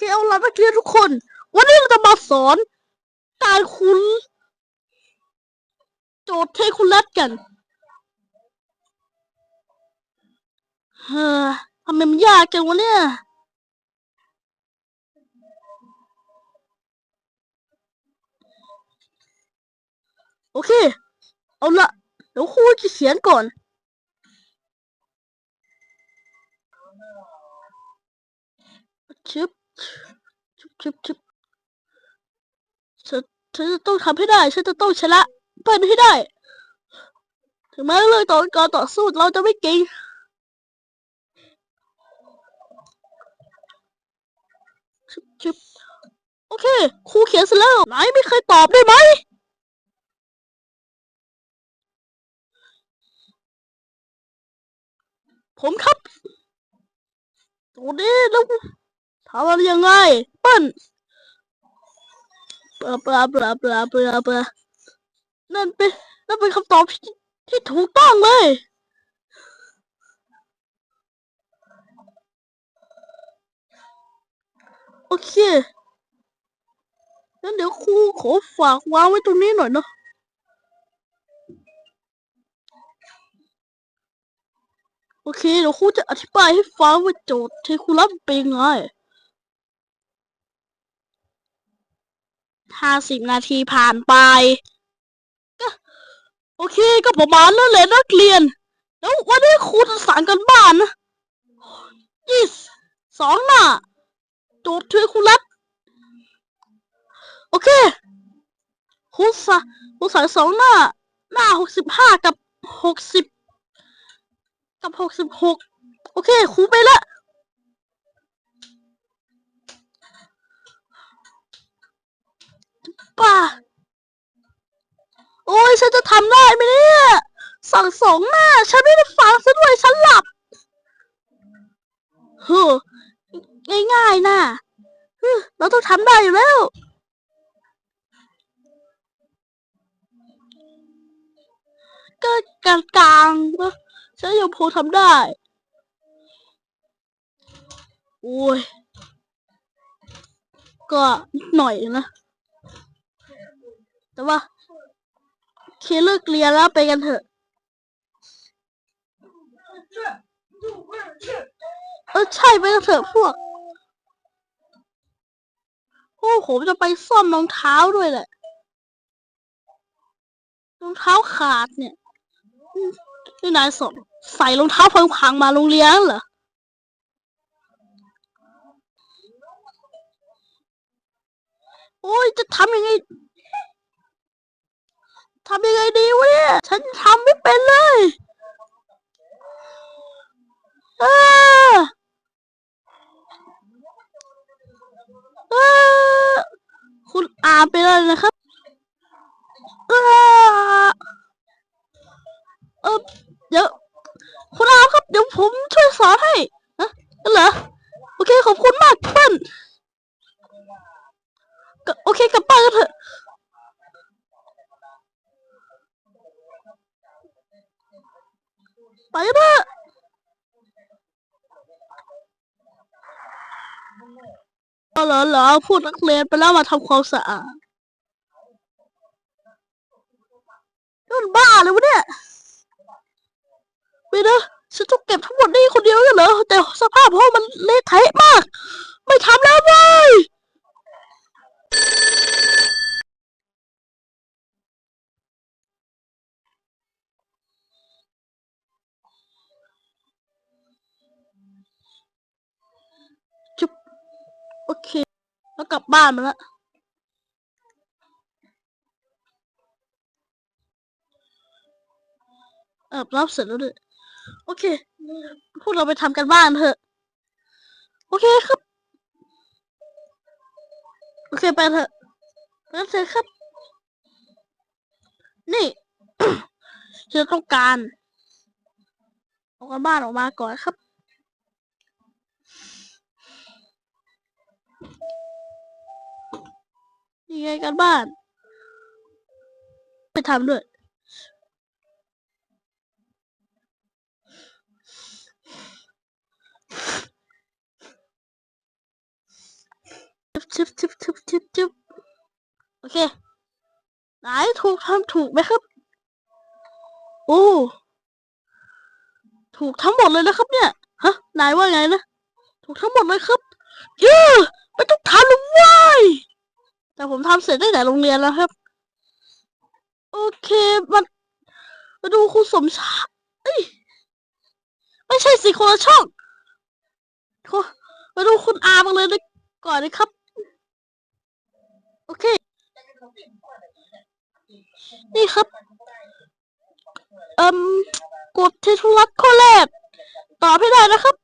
เคเอาล่ะนักเรียนทุกคน วันนี้เราจะมาสอน การคุ้นโจทย์เทคุลัสกันเฮ้อทำไมมันยากจังวะเนี่ยโอเค เอาละเดี๋ยวครูจะเขียนก่อนชึบ ชึบชึบชึบฉันฉันจะต้องทำให้ได้ ฉันจะต้องชนะเพื่อนให้ได้ ถึงแม้เรื่องต่อการต่อสู้เราจะไม่เก่งชึบชึบโอเคครูเขียนเสร็จแล้วไหนไม่เคยตอบได้ไหมผมครับตรงนี้แล้ว ทำอะไรยังไงปิ้ลเปล่าเปล่าเปล่าเปล่าเปล่าเปล่านั่นเป็นนั่นเป็นคำตอบที่ที่ถูกต้องเลยโอเคงั้นเดี๋ยวครูขอฝากวางไว้ตรงนี้หน่อยเนาะโอเคเดี๋ยวครูจะอธิบายให้ฟังว่าโจทย์เทคูลัสเป็นไง ห้าสิบนาทีผ่านไป โอเคก็ประมาณนั้นแหละนักเรียน แล้ววันนี้ครูจะสั่งกันบ้านนะยี่สสองหน้าโจทย์เทคูลัสโอเคครูสั่งครูสั่งสองหน้า หน้าหกสิบห้ากับหกสิบกับหกสิบหกโอเคครูไปละ สั่งสองหน้า ฉันไม่ได้ฟังซะด้วยฉันหลับเฮ้อง่ายๆนะเฮ้อเราต้องทำได้อยู่แล้วก็กลางๆนะฉันยังพอทำได้ โอ้ย ก็นิดหน่อยนะ แต่ว่าเคเลิกเรียนแล้วไปกันเถอะ เออใช่ไปกันเถอะพวก โอ้ผมจะไปซ่อมรองเท้าด้วยแหละรองเท้าขาดเนี่ยนี่นายสนใส่รองเท้าพังๆมาโรงเรียนเหรอโอ้ยจะทำยังไงทำยังไงดีวะเนี่ย ฉันทำไม่เป็นเลย คุณอาไปเลยนะครับเออเออเดี๋ยว คุณอาครับ เดี๋ยวผมช่วยสอนให้ฮะนั่นเหรอ โอเค ขอบคุณมากเปิ้ลก็โอเคกลับบ้านกันเถอะไปเถอะ เหรอเหรอพูดนักเรียนไปแล้วมาทำความสะอาดนี่มันบ้าเลยวะเนี่ยไม่นะฉันต้องเก็บทั้งหมดนี่คนเดียวกันเหรอแต่สภาพห้องมันเละเทะมาก ไม่ทำแล้ว กลับบ้านมาแล้วเออรับเสร็จแล้วด้วยโอเค พวกเราไปทำกันบ้านเถอะ โอเคครับ โอเคไปเถอะงั้นเสร็จครับ นี่ฉันต้องการ เอากันบ้านออกมาก่อนครับ นี่ไงกันบ้าน ไปทำด้วย ชิบชิบชิบชิบชิบโอเค ไหนถูกทำถูกไหมครับ โอ้ ถูกทั้งหมดเลยนะครับเนี่ย ฮะ นายว่าไงนะ ถูกทั้งหมดเลยครับ เยอะไม่ต้องทำเลยเว้ย แต่ผมทำเสร็จตั้งแต่โรงเรียนแล้วครับ โอเคมันมาดูครูสมชายไม่ใช่สิคนละช่องมาดูคุณอามาเลยดีก่อนนะครับ โอเค นี่ครับ เอ่มกดเททุรักข้อแรกตอบให้ได้นะครับ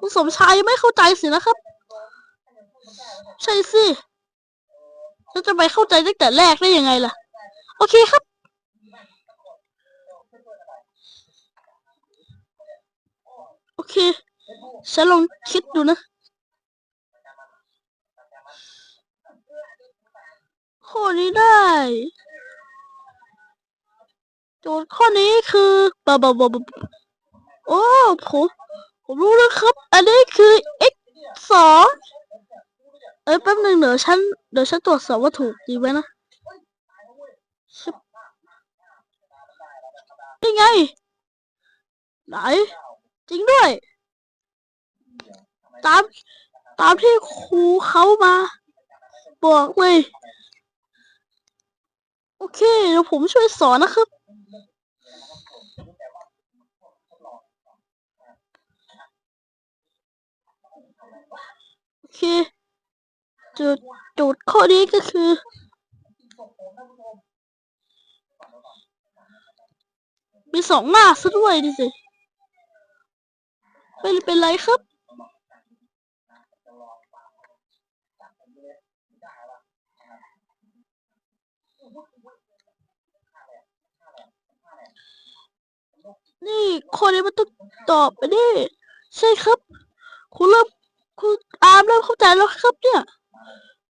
คุณสมชายไม่เข้าใจสินะครับ ใช่สิแล้วจะไปเข้าใจตั้งแต่แรกได้ยังไงล่ะ โอเคครับ โอเค ฉันลองคิดดูนะข้อนี้ได้ โจทย์ข้อนี้คือบบบบโอ้ผม ผมรู้แล้วครับ อันนี้คือ x สองเอ้ยแป๊บหนึ่งเดี๋ยวฉันเดี๋ยวฉันตรวจสอบว่าถูกดีไหมนะนี่ไง ไหน จริงด้วย ตาม ตามที่ครูเขามา บอกเลย โอเค เดี๋ยวผมช่วยสอนนะครับ โอเคจุดจุดข้อนี้ก็คือ มีสองหน้าซะด้วยดิสิไม่เป็นไรครับนี่ข้อนี้มันต้องตอบไปดิใช่ครับ คุณเริ่ม คุณอาร์มเริ่มเข้าใจแล้วครับเนี่ย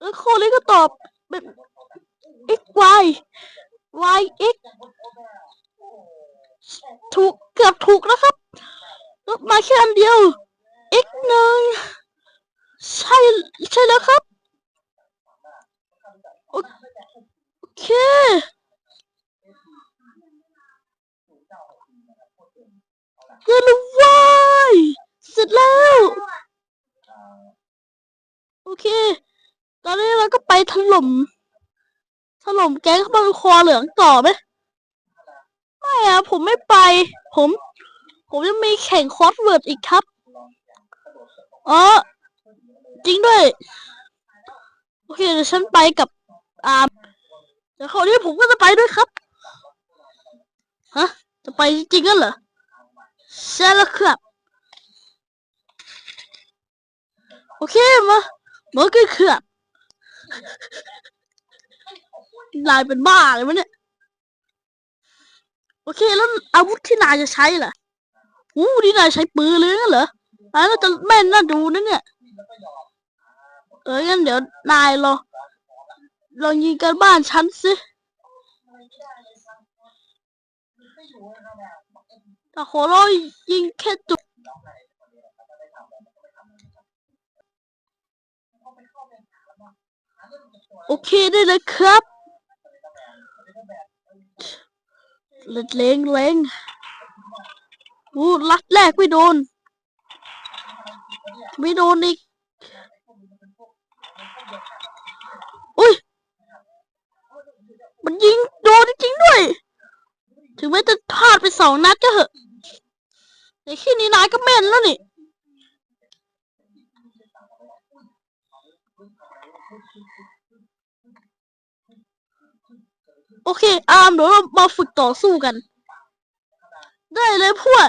แล้วข้อนี้ก็ตอบเป็น x y y x ถูกเกือบถูกนะครับลดมาแค่อันเดียว x หนึ่งใช่ใช่แล้วครับโอเคเกินแล้วว้ายเสร็จแล้ว โอเค ตอนนี้เราก็ไป ถล่มถล่มแก๊งบังคอเหลืองต่อไหมไม่อะผมไม่ไป ผม ผมยังมีแข่งคอสเวิร์ดอีกครับอ๋อจริงด้วย โอเคเดี๋ยวฉันไปกับอาร์มเดี๋ยวคราวนี้ผมก็จะไปด้วยครับฮะจะไปจริงกันเหรอใช่แล้วครับ โอเคมามาก็ครับ ลายเป็นบ้าเลยวะเนี่ย โอเคแล้วอาวุธที่นายจะใช้ล่ะอู้นี่นายใช้ปืนเลยงั้นเหรออันนั้นจะแม่นน่าดูนะเนี่ย เอองั้นเดี๋ยวนายรอลองยิงกันบ้านฉันสิแต่ขอเรายิงแค่จุด โอเคได้เลยครับเล็งเล็งเล็งอู้ลัดแรกไม่โดน ไม่โดนอีกอุ้ย มันยิงโดนจริงด้วย ถึงแม้จะพลาดไปสองนัดก็เหอะในแค่นี้นายก็แม่นแล้วนี่ โอเค อาร์มเดี๋ยวเรามาฝึกต่อสู้กัน ได้เลยพวก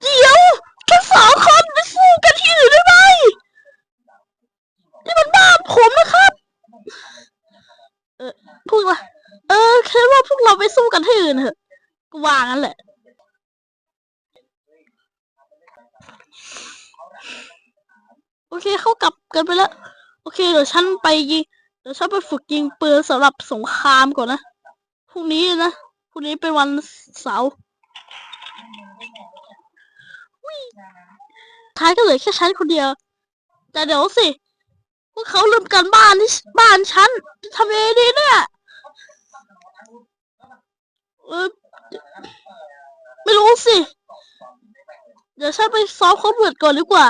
เดี๋ยวทั้งสองคนไปสู้กันที่อื่นได้ไหมนี่มันบ้าผมนะครับ เออพวกเราเออแค่ว่าพวกเราไปสู้กันที่อื่นเถอะก็วางนั่นแหละ โอเคเขากลับกันไปแล้ว โอเค เดี๋ยวฉันไปยิงเดี๋ยวฉันไปฝึกยิงปืนสำหรับสงครามก่อนนะพรุ่งนี้นะพรุ่งนี้เป็นวันเสาร์ท้ายก็เหลือแค่ฉันคนเดียว แต่เดี๋ยวสิพวกเขาลืมกันบ้านที่บ้านฉันทำยังไงดีเนี่ยเออไม่รู้สิ เดี๋ยวฉันไปซ้อมคอมเวิร์ดก่อนดีกว่า